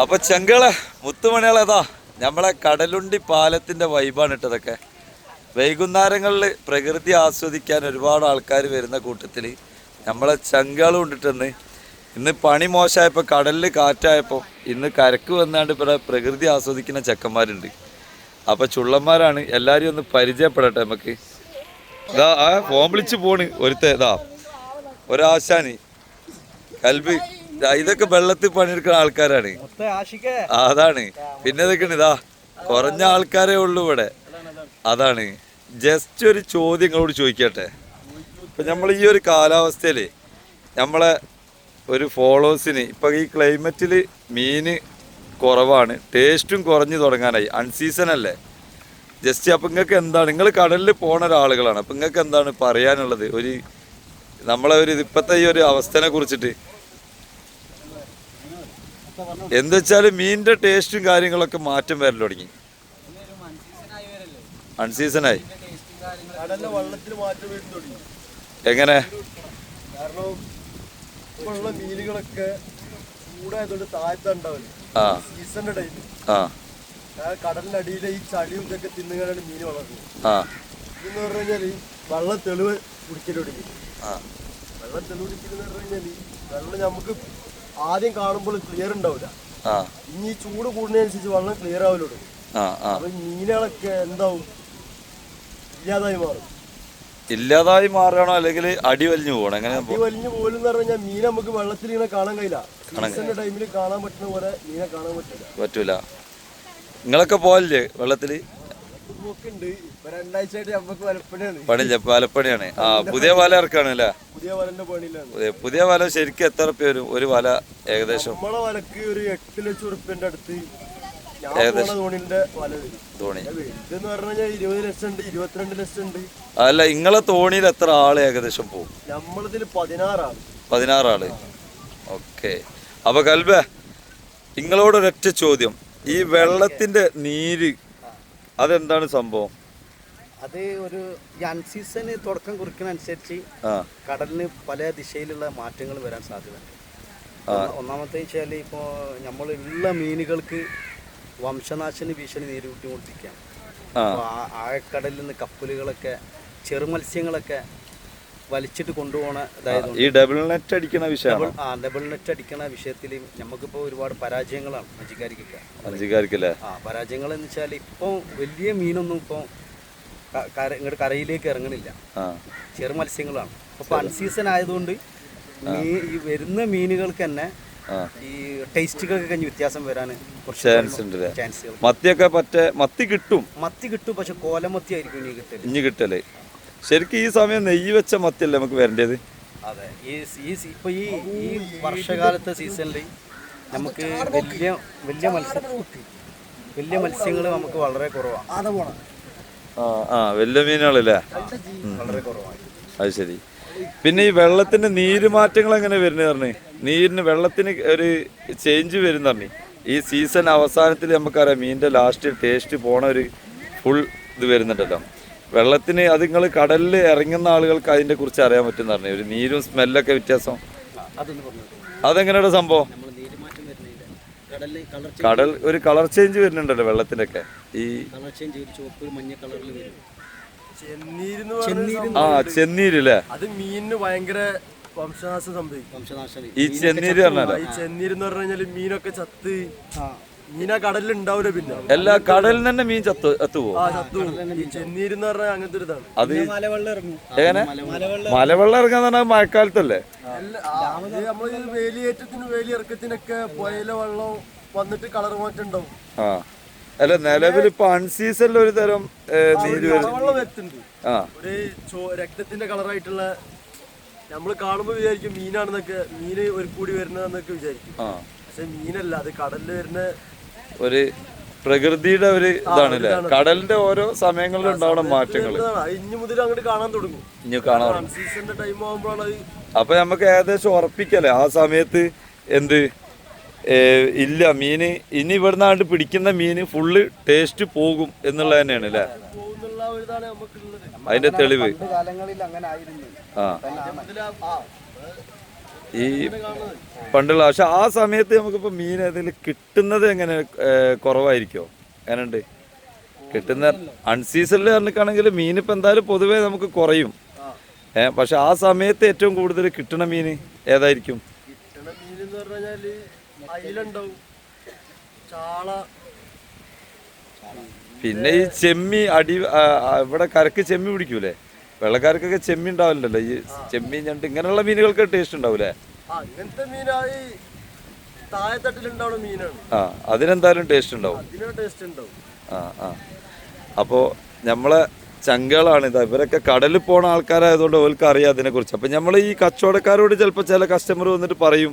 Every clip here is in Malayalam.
അപ്പൊ ചെങ്കളെ മുത്തുമണികളേതാ നമ്മളെ കടലുണ്ടി പാലത്തിന്റെ വൈബാണ് ഇട്ടതൊക്കെ. വൈകുന്നേരങ്ങളിൽ പ്രകൃതി ആസ്വദിക്കാൻ ഒരുപാട് ആൾക്കാർ വരുന്ന കൂട്ടത്തിൽ നമ്മളെ ചങ്കാളും ഉണ്ടിട്ടെന്ന്. ഇന്ന് പണി മോശമായപ്പോൾ കടലിൽ കാറ്റായപ്പോൾ ഇന്ന് കരക്ക് വന്നാണ്ട് ഇവിടെ പ്രകൃതി ആസ്വദിക്കുന്ന ചെക്കന്മാരുണ്ട്. അപ്പോൾ ചുള്ളന്മാരാണ് എല്ലാവരും ഒന്ന് പരിചയപ്പെടട്ടെ നമുക്ക് ഇതാ ആ ഫോൺ വിളിച്ച് പോണ് ഒരുത്തേ ഇതാ ഒരാശാനി കൽബ്. ഇതൊക്കെ വെള്ളത്തിൽ പണിയെടുക്കുന്ന ആൾക്കാരാണ്. അതാണ്. പിന്നെ ഇതൊക്കെ ഇതാ കുറഞ്ഞ ആൾക്കാരേ ഉള്ളൂ ഇവിടെ. അതാണ്. ജസ്റ്റ് ഒരു ചോദ്യം നിങ്ങളോട് ചോദിക്കട്ടെ. ഇപ്പൊ നമ്മൾ ഈ ഒരു കാലാവസ്ഥയിൽ നമ്മളെ ഒരു ഫോളോവേഴ്സിന് ഇപ്പൊ ഈ ക്ലൈമറ്റിൽ മീന് കുറവാണ്. ടേസ്റ്റും കുറഞ്ഞു തുടങ്ങാനായി. അൺസീസൺ അല്ലേ? ജസ്റ്റ് അപ്പൊ നിങ്ങൾക്ക് എന്താണ്? നിങ്ങൾ കടലിൽ പോണ ഒരാളുകളാണ്. അപ്പൊ നിങ്ങൾക്ക് എന്താണ് പറയാനുള്ളത്? ഒരു നമ്മളെ ഒരു ഇപ്പത്തെ ഈ ഒരു അവസ്ഥനെ കുറിച്ചിട്ട് എന്താ വെച്ചാൽ മീനിന്റെ ടേസ്റ്റും കാര്യങ്ങളൊക്കെ മാറ്റം വരൽ തുടങ്ങി. അൺസീസണായി. എങ്ങനെ? മീനുകളൊക്കെ ചൂടായതുകൊണ്ട് താഴത്തുണ്ടാവില്ല സീസണിന്റെ കടലിന്റെ അടിയിലെ ഈ ചളിയും ഇതൊക്കെ മീൻ വളർന്നത്. ആ. ഇതെന്ന് പറഞ്ഞു കഴിഞ്ഞാൽ വെള്ളം തെളിവ് തുടങ്ങി. ആ. വെള്ളം തെളിവ് കുടിക്കലെന്ന് പറഞ്ഞു കഴിഞ്ഞാൽ വെള്ളം നമുക്ക് ആദ്യം കാണുമ്പോൾ ക്ലിയർ ഉണ്ടാവില്ല ഇനി ഈ ചൂട് കൂടുന്നതനുസരിച്ച് വെള്ളം ക്ലിയർ ആവില്ലോട് അപ്പൊ മീനുകളൊക്കെ എന്താവും? ഇല്ലാതായി മാറും. ഇല്ലാതായി മാറണോ അല്ലെങ്കിൽ അടി വലിഞ്ഞു പോകണം എങ്ങനെ അടി വലിഞ്ഞു പോലും എന്ന് പറഞ്ഞാൽ മീൻ നമുക്ക് വെള്ളത്തിൽ ഇങ്ങനെ കാണാൻ കഴിയില്ല. സീസണിന്റെ ടൈമിൽ കാണാൻ പറ്റുന്ന പോലെ മീനെ കാണാൻ പറ്റില്ല. പറ്റൂല. നിങ്ങളൊക്കെ പോവല്ലേ വെള്ളത്തിൽ? പണിയില്ല പാലപ്പണിയാണ് ആ പുതിയ വല ഇറക്കാണ് അല്ലേ? പുതിയ പുതിയ വല ശരിക്കും എത്ര റുപ്യ വരും? ഒരു വല ഏകദേശം? ഒരു എട്ട് ലക്ഷം റുപ്യന്റെ അടുത്ത് അല്ല നിങ്ങളെ തോണിയിൽ എത്ര ആൾ ഏകദേശം പോകും നമ്മളിതിൽ പതിനാറാണ് പതിനാറാൾ. ഓക്കെ. അപ്പൊ കൽബ നിങ്ങളോട് ഒരൊറ്റ ചോദ്യം. ഈ വെള്ളത്തിന്റെ നീര് അതെന്താണ് സംഭവം? അത് ഒരു ഈ അൺസീസണ് തുടക്കം കുറിക്കുന്ന അനുസരിച്ച് കടലിന് പല ദിശയിലുള്ള മാറ്റങ്ങൾ വരാൻ സാധ്യതയുണ്ട്. ഒന്ന- ഒന്നാമത്തെ വെച്ചാൽ ഇപ്പോൾ നമ്മളുള്ള മീനുകൾക്ക് വംശനാശന ഭീഷണി നേരിട്ടുകൊണ്ടിരിക്കുകയാണ്. അപ്പോൾ ആഴക്കടലിൽ നിന്ന് കപ്പലുകളൊക്കെ ചെറുമത്സ്യങ്ങളൊക്കെ വലിച്ചിട്ട് കൊണ്ടുപോകണ ഇതായതുകൊണ്ട് ഈ ഡബിൾ നെറ്റ് അടിക്കണ വിഷയം ആ ഡബിൾ നെറ്റ് അടിക്കണ വിഷയത്തിൽ നമുക്കിപ്പോൾ ഒരുപാട് പരാജയങ്ങളാണ് മഞ്ചിക്കാരിക്കൊക്കെ ആ പരാജയങ്ങൾ എന്ന് വെച്ചാൽ ഇപ്പോൾ വലിയ മീനൊന്നും ഇപ്പോൾ കര ഇങ്ങോട്ട് കരയിലേക്ക് ഇറങ്ങണില്ല. ചെറു മത്സ്യങ്ങളാണ്. അപ്പോൾ അൺസീസൺ ആയതുകൊണ്ട് മീ ഈ വരുന്ന മീനുകൾക്ക് തന്നെ ഈ ടേസ്റ്റുകൾക്ക് കഴിഞ്ഞ് വ്യത്യാസം വരാൻ ചാൻസ് ഉണ്ട് ചാൻസുകൾ മത്തിയൊക്കെ പറ്റേ മത്തി കിട്ടും. മത്തി കിട്ടും പക്ഷെ കോലമത്തി ആയിരിക്കും ഇനി കിട്ടൽ. ഇനി കിട്ടൽ. ശരിക്കും ഈ സമയം നെയ്യ് വെച്ച മത്തിയല്ലേ നമുക്ക് വരേണ്ടത്? അതെ. ഈ ഇപ്പൊ ഈ ഈ വർഷകാലത്തെ സീസണിൽ നമുക്ക് വലിയ വലിയ മത്സ്യം വലിയ മത്സ്യങ്ങൾ നമുക്ക് വളരെ കുറവാണ്. ആ ആ വലിയ മീനുകളല്ലേ? വളരെ കുറവാണ്. അത് ശരി. പിന്നെ ഈ വെള്ളത്തിന്റെ നീര് മാറ്റങ്ങൾ എങ്ങനെ വരുന്നത് പറഞ്ഞു? നീരിന് വെള്ളത്തിന് ഒരു ചേഞ്ച് വരുന്ന പറഞ്ഞു. ഈ സീസൺ അവസാനത്തിൽ നമുക്കറിയാം മീനിന്റെ ലാസ്റ്റ് ടേസ്റ്റ് പോണ ഒരു ഫുൾ ഇത് വരുന്നുണ്ടല്ലോ. വെള്ളത്തിന് അത് നിങ്ങൾ കടലിൽ ഇറങ്ങുന്ന ആളുകൾക്ക് അതിനെ കുറിച്ച് അറിയാൻ പറ്റും പറഞ്ഞു. ഒരു നീരും സ്മെല്ലൊക്കെ വ്യത്യാസം. അതൊന്ന് പറഞ്ഞു അതെങ്ങനെയാണ് സംഭവം? നമ്മൾ നീരുമാറ്റം വരുന്നില്ല കടലിൽ കളർ കടൽ ഒരു കളർ ചേഞ്ച് വരുന്നുണ്ടല്ലോ വെള്ളത്തിന്റെ ഒക്കെ ഈ കളർ ചേഞ്ച് ചെയ്ത് ചുവപ്പ് മഞ്ഞ കളറിൽ വരും ചെന്നീരെന്ന് പറഞ്ഞ ആ ചെന്നീരല്ലേ അത് മീനിന് ഭയങ്കര വംശനാശം സംഭവിക്കും. ഈ ചെന്നീര് പറഞ്ഞാലോ? ഈ ചെന്നീരെന്ന് പറഞ്ഞു കഴിഞ്ഞാൽ മീനൊക്കെ ചത്ത്. ആ കടലിൽ ഉണ്ടാവില്ല പിന്നെ. എല്ലാ കടലിൽ തന്നെ മീൻ ചത്തു എത്തുവോ? ആ ചത്തു. ഈ പറഞ്ഞാൽ അങ്ങനത്തെ ഒരു ഇതാണ്. അത് മലവെള്ളം ഇറങ്ങും. എങ്ങനെ? മലവെള്ളം ഇറങ്ങാൻ പറഞ്ഞാൽ മഴക്കാലത്തല്ലേ? അല്ല, ആ, അത് നമ്മൾ ഈ വേലിയേറ്റത്തിനും വേലിയിറക്കത്തിനൊക്കെ പുഴയിലെ വെള്ളം വന്നിട്ട് കളർ മാറ്റം ഉണ്ടാവും. ആ. അല്ല നിലവിൽ ഇപ്പൊ അൺസീസണിൽ ഒരു തരം ഏ, നീര് വരും ആ. ഒരു ചോ രക്തത്തിന്റെ കളറായിട്ടുള്ള നമ്മൾ കാണുമ്പോൾ വിചാരിക്കും മീനാണെന്നൊക്കെ മീന് ഒരു കൂടി വരുന്നതെന്നൊക്കെ വിചാരിക്കും. ആ. പക്ഷെ മീനല്ല അത് കടലിൽ വരുന്ന ഒരു പ്രകൃതിയുടെ ഒരു ഇതാണല്ലേ കടലിന്റെ ഓരോ സമയങ്ങളിൽ ഉണ്ടാവണം മാറ്റങ്ങൾ. ഇനി മുതൽ അങ്ങോട്ട് കാണാൻ തുടങ്ങും. ഇനി കാണാൻ സീസണിന്റെ ടൈം ആകുമ്പോഴാണ് അപ്പൊ നമുക്ക് ഏകദേശം ഉറപ്പിക്കല്ലേ? ആ സമയത്ത് എന്ത്? ഇല്ല മീന് ഇനി ഇവിടുന്നാണ്ട് പിടിക്കുന്ന മീന് ഫുള്ള് ടേസ്റ്റ് പോകും എന്നുള്ളത് തന്നെയാണ് അല്ലേ അതിന്റെ തെളിവ്. ആ, ഈ പണ്ടുള്ള പക്ഷെ ആ സമയത്ത് നമുക്കിപ്പോൾ മീൻ ഏതെങ്കിലും കിട്ടുന്നത് എങ്ങനെ കുറവായിരിക്കുമോ എങ്ങനെയുണ്ട്? കിട്ടുന്ന അൺസീസണിൽ പറഞ്ഞിട്ടാണെങ്കിൽ മീൻ ഇപ്പം എന്തായാലും പൊതുവേ നമുക്ക് കുറയും. ഏഹ് പക്ഷെ ആ സമയത്ത് ഏറ്റവും കൂടുതൽ കിട്ടണ മീൻ ഏതായിരിക്കും? പിന്നെ ഈ ചെമ്മി അടി ഇവിടെ കരക്ക് ചെമ്മി പിടിക്കൂലേ? വെള്ളക്കാർക്കൊക്കെ ചെമ്മീൻ ഉണ്ടാവില്ലല്ലോ ഈ ചെമ്മീൻ ഞണ്ട് ഇങ്ങനെയുള്ള മീനുകൾക്ക് ടേസ്റ്റ് ഉണ്ടാവില്ലേ മീനായി താഴെത്തട്ടിലുണ്ടാവുന്ന മീനാണ്. ആ അതിനെന്തായാലും ടേസ്റ്റ് ഉണ്ടാവും. ടേസ്റ്റ് ഉണ്ടാവും. ആ ആ. അപ്പോൾ നമ്മളെ ചങ്കളാണ് ഇത്. ഇവരൊക്കെ കടലിൽ പോണ ആൾക്കാരായതുകൊണ്ട് അവർക്ക് അറിയാം അതിനെക്കുറിച്ച്. അപ്പം നമ്മൾ ഈ കച്ചവടക്കാരോട് ചിലപ്പോൾ ചില കസ്റ്റമർ വന്നിട്ട് പറയും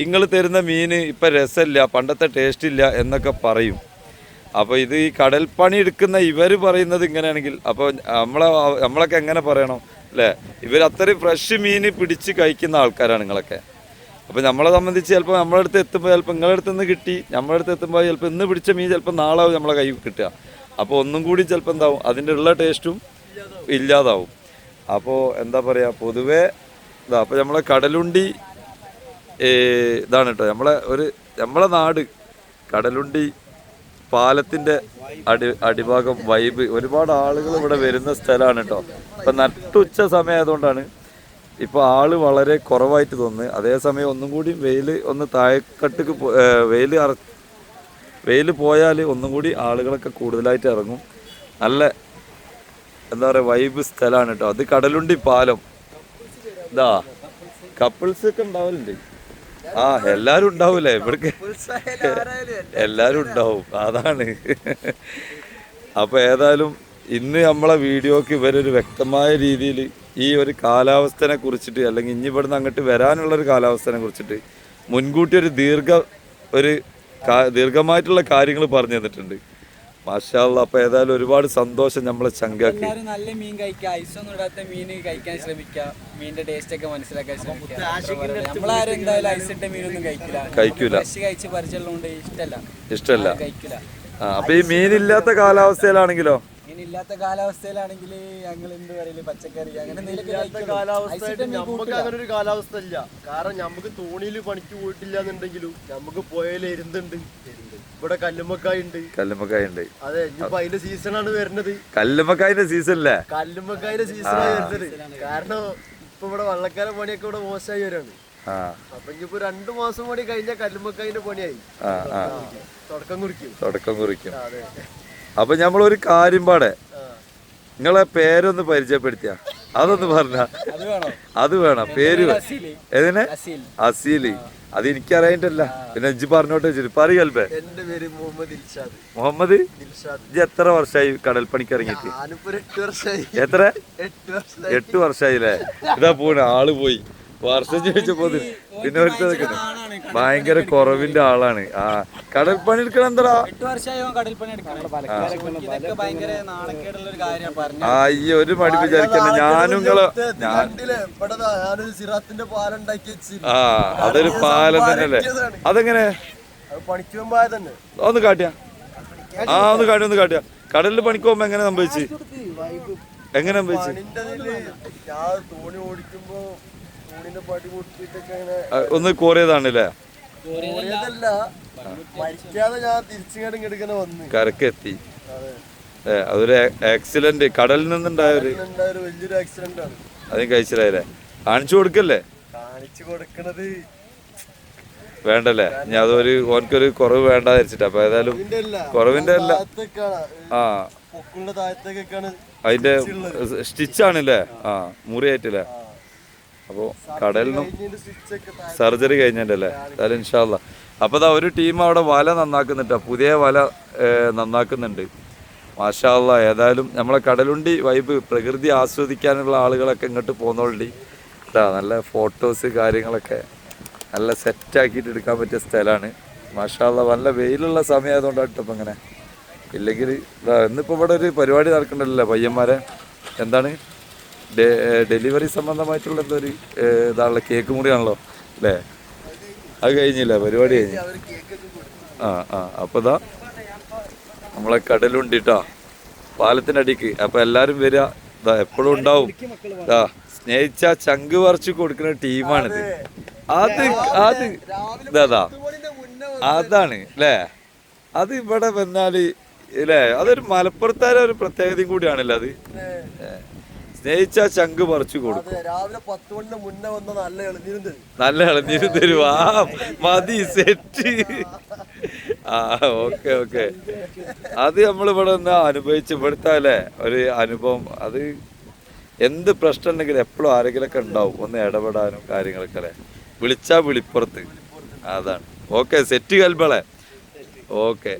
നിങ്ങൾ തരുന്ന മീൻ ഇപ്പം രസമില്ല പണ്ടത്തെ ടേസ്റ്റ് ഇല്ല എന്നൊക്കെ പറയും. അപ്പോൾ ഇത് ഈ കടൽ പണി എടുക്കുന്ന ഇവർ പറയുന്നത് ഇങ്ങനെയാണെങ്കിൽ അപ്പോൾ നമ്മളെ നമ്മളൊക്കെ എങ്ങനെ പറയണം? അല്ലേ? ഇവർ അത്രയും ഫ്രഷ് മീൻ പിടിച്ച് കഴിക്കുന്ന ആൾക്കാരാണ് നിങ്ങളൊക്കെ. അപ്പോൾ നമ്മളെ സംബന്ധിച്ച് ചിലപ്പോൾ നമ്മളെ അടുത്ത് എത്തുമ്പോൾ ചിലപ്പോൾ നിങ്ങളുടെ അടുത്ത് നിന്ന് കിട്ടി നമ്മളെ അടുത്ത് എത്തുമ്പോൾ ചിലപ്പോൾ ഇന്ന് പിടിച്ച മീൻ ചിലപ്പോൾ നാളെ നമ്മളെ കൈ കിട്ടുക. അപ്പോൾ ഒന്നും കൂടി ചിലപ്പോൾ എന്താവും? അതിന്റെ ഉള്ള ടേസ്റ്റും ഇല്ലാതാവും. അപ്പോൾ എന്താ പറയുക പൊതുവേ ഇതാ അപ്പോൾ നമ്മളെ കടലുണ്ടി ഇതാണ് കേട്ടോ നമ്മളെ ഒരു നമ്മളെ നാട് കടലുണ്ടി പാലത്തിന്റെ അടി അടിഭാഗം വൈബ് ഒരുപാട് ആളുകൾ ഇവിടെ വരുന്ന സ്ഥലമാണ് കേട്ടോ ഇപ്പം നട്ടുച്ച സമയമായതുകൊണ്ടാണ്. ഇപ്പോൾ ആൾ വളരെ കുറവായിട്ട് തോന്നുന്നു. അതേസമയം ഒന്നും കൂടി വെയിൽ ഒന്ന് താഴെക്കട്ടുക്ക് വെയിൽ അറ വെയിൽ പോയാൽ ഒന്നും കൂടി ആളുകളൊക്കെ കൂടുതലായിട്ട് ഇറങ്ങും. നല്ല എന്താ പറയുക വൈബ് സ്ഥലമാണ് കേട്ടോ അത് കടലുണ്ടി പാലം. ഇതാ കപ്പിൾസ് ഒക്കെ ഉണ്ടാവലുണ്ട്. ആ എല്ലാരും ഉണ്ടാവൂലേ? ഇവിടേക്ക് എല്ലാരും ഉണ്ടാവും. അതാണ്. അപ്പൊ ഏതായാലും ഇന്ന് നമ്മളെ വീഡിയോക്ക് ഇവരൊരു വ്യക്തമായ രീതിയിൽ ഈ ഒരു കാലാവസ്ഥനെ കുറിച്ചിട്ട് അല്ലെങ്കിൽ ഇനി ഇവിടുന്ന് അങ്ങോട്ട് വരാനുള്ള ഒരു കാലാവസ്ഥനെ കുറിച്ചിട്ട് മുൻകൂട്ടി ഒരു ദീർഘ ഒരു ദീർഘമായിട്ടുള്ള കാര്യങ്ങൾ പറഞ്ഞു തന്നിട്ടുണ്ട്. മാഷാല്ല അപ്പൊ ഏതായാലും ഒരുപാട് സന്തോഷം നമ്മളെ ചങ്കാക്കി എല്ലാവരും നല്ല മീൻ കഴിക്കുക ഐസൊന്നും ഇടാത്ത മീൻ കഴിക്കാൻ ശ്രമിക്കുക മീനിന്റെ ടേസ്റ്റ് ഒക്കെ മനസ്സിലാക്കാൻ ശ്രമിക്കുക. നമ്മളാരും എന്തായാലും ഐസ് ഇട്ട മീനൊന്നും കഴിക്കില്ല. കഴിക്കൂല. കഴിച്ച് പരിചയമുള്ളതുകൊണ്ട് ഇഷ്ടമല്ല ഇഷ്ടല്ല. കഴിക്കില്ല. അപ്പൊ ഈ മീനില്ലാത്ത കാലാവസ്ഥയിലാണെങ്കിലോ? മീൻ ഇല്ലാത്ത കാലാവസ്ഥയിലാണെങ്കിൽ ഞങ്ങൾ എന്ത് പറയില്ല പച്ചക്കറി അങ്ങനെ എന്തെങ്കിലുമൊക്കെ ഇല്ലാത്ത കഴിക്കുള്ളൂ. കാലാവസ്ഥ ഐസ് ഇട്ട മീൻ നമുക്ക് അങ്ങനെ ഒരു കാലാവസ്ഥ ഇല്ല കാരണം നമുക്ക് തോണിയിൽ പണിക്ക് പോയിട്ടില്ല എന്നുണ്ടെങ്കിലും നമുക്ക് പോയാൽ എരുന്നുണ്ട് ഇവിടെ കല്ലുമ്മക്കായ ഉണ്ട്. കല്ലുമ്മക്കായ ഉണ്ട്. അതെ ഇപ്പൊ അതിന്റെ സീസണാണ് വരുന്നത്. കല്ലുമ്മക്കായന്റെ അല്ലേ? കല്ലുമ്മക്കായുടെ സീസണാണ് വരുന്നത്. കാരണം ഇപ്പൊ ഇവിടെ വള്ളക്കാല പണിയൊക്കെ ഇവിടെ മോശമായി വരാണ്. ആ. അപ്പൊ ഇനിയിപ്പോ രണ്ടു മാസം കൂടി കഴിഞ്ഞ കല്ലുമ്മക്കായിന്റെ പണിയായി. തുടക്കം കുറിക്കും. തുടക്കം കുറിക്കും. അതെ. അപ്പൊ നമ്മളൊരു കാര്യം പാടെ. നിങ്ങളെ പേരൊന്ന് പരിചയപ്പെടുത്തിയ. അതൊന്ന് പറഞ്ഞ. അത് വേണോ? പേര് ഏതിനെ? അസീലി. അത് എനിക്കറിയായിട്ടല്ല പിന്നെ ഇജ്ജ് പറഞ്ഞോട്ടെ വെച്ചിട്ട്. പറയൽബേ എന്റെ പേര് മുഹമ്മദ് ഇൽഷാദ്. മുഹമ്മദ്? ഇൽഷാദ്. എത്ര വർഷമായി കടൽ പണിക്ക് ഇറങ്ങിയിട്ട് എത്ര? എട്ട് വർഷമായില്ലേ ഇതാ പോണ. ആൾ പോയി. വർഷം ചോദിച്ചപ്പോ പിന്നെ ഭയങ്കര കുറവിന്റെ ആളാണ്. ആ കടൽ പണി എടുക്കണം എന്താ എട്ട് അവൻ കടൽ പണി എടുക്കണം ഇതൊക്കെ നാണക്കേടുള്ള ഒരു കാര്യമാണ്. പറഞ്ഞു ആ ഈ ഒരു മടി വിചാരിക്കണ്ട. ഞാനും ആ അതൊരു പാലം തന്നെയല്ലേ? അതെങ്ങനെ? അത് പണിക്ക് തന്നെ. ഒന്ന് കാട്ടിയാ. ആ ഒന്ന് കാട്ടി ഒന്ന് കാട്ടിയാ. കടലിൽ പണിക്ക് പോകുമ്പോ എങ്ങനെ സംഭവിച്ചു? എങ്ങനെ സംഭവിച്ചു? തോണി ഓടിക്കുമ്പോ ഒന്ന് കോറിയതാണല്ലേ? കരക്കെത്തി. അതെ. അതൊരു ആക്സിഡന്റ് കടലിൽ നിന്നുണ്ടായ ഒരു വലിയൊരു ആക്സിഡന്റ് ആണ്. അതും കഴിച്ചില്ലേ കാണിച്ചു കൊടുക്കല്ലേ? കാണിച്ചു കൊടുക്കണത്. വേണ്ടല്ലേ? ഞാൻ അതൊരു ഓനക്കൊരു കുറവ് വേണ്ട ധരിച്ചിട്ട് അപ്പൊ ഏതായാലും കുറവിന്റെ അല്ല ആ. അതിന്റെ സ്റ്റിച്ചാണല്ലേ ആ മുറിയായിട്ടില്ലേ? അപ്പോൾ കടലിനും സർജറി സ്റ്റിച്ച് അല്ലേ? എന്തായാലും ഇൻഷാല്ല അപ്പോൾ ദാ ഒരു ടീം അവിടെ വല നന്നാക്കുന്നുണ്ട്. പുതിയ വല നന്നാക്കുന്നുണ്ട്. മാഷാല്ല ഏതായാലും നമ്മളെ കടലുണ്ടി വൈബ് പ്രകൃതി ആസ്വദിക്കാനുള്ള ആളുകളൊക്കെ ഇങ്ങോട്ട് പോകുന്നോണ്ടി ഇതാ നല്ല ഫോട്ടോസ് കാര്യങ്ങളൊക്കെ നല്ല സെറ്റാക്കിയിട്ട് എടുക്കാൻ പറ്റിയ സ്ഥലമാണ് മാഷാല്ല നല്ല വെയിലുള്ള സമയമായതുകൊണ്ടാണ് ഇട്ടപ്പോൾ ഇങ്ങനെ. ഇല്ലെങ്കിൽ ഇതാ ഇന്നിപ്പോൾ ഇവിടെ ഒരു പരിപാടി നടക്കണ്ടല്ലോ പയ്യന്മാരെ? എന്താണ്? ഡെലിവറി സംബന്ധമായിട്ടുള്ള എന്തോ ഒരു ഇതാണല്ലോ കേക്ക് മുറിയാണല്ലോ അല്ലേ? അത് കഴിഞ്ഞില്ല പരിപാടി കഴിഞ്ഞു. ആ ആ അപ്പോൾ ഇതാ നമ്മളെ കടലുണ്ടിട്ടാ പാലത്തിന്റെ അടിക്ക് അപ്പോൾ എല്ലാവരും വരിക ഇതാ എപ്പോഴും ഉണ്ടാവും. ഇതാ സ്നേഹിച്ച ചങ്ക് പറിച്ച് കൊടുക്കുന്ന ടീമാണിത്. അത്. അത് ഇതാ അതാണ് അല്ലേ? അത് ഇവിടെ വന്നാൽ അല്ലേ? അതൊരു മലപ്പുറത്താര ഒരു പ്രത്യേകതയും കൂടിയാണല്ലോ അത്. സ്നേഹിച്ച ചങ്ക് പറിച്ചു കൊടുക്കും. രാവിലെ പത്ത് മണിന് മുന്നേ വന്ന നല്ല എളുതിരുന്നത് നല്ല ഇളനീര് തരും. ആ മതി സെറ്റ്. ആ ഓക്കെ ഓക്കെ. അത് നമ്മളിവിടെ നിന്ന് അനുഭവിച്ച് ഇവിടുത്തെ അല്ലേ ഒരു അനുഭവം. അത് എന്ത് പ്രശ്നം ഉണ്ടെങ്കിലും എപ്പോഴും ആരെങ്കിലൊക്കെ ഉണ്ടാവും. ഒന്ന് ഇടപെടാനും കാര്യങ്ങളൊക്കെ അല്ലേ. വിളിച്ചാ വിളിപ്പുറത്ത്. അതാണ്. ഓക്കെ സെറ്റ് കൽബളെ. ഓക്കെ.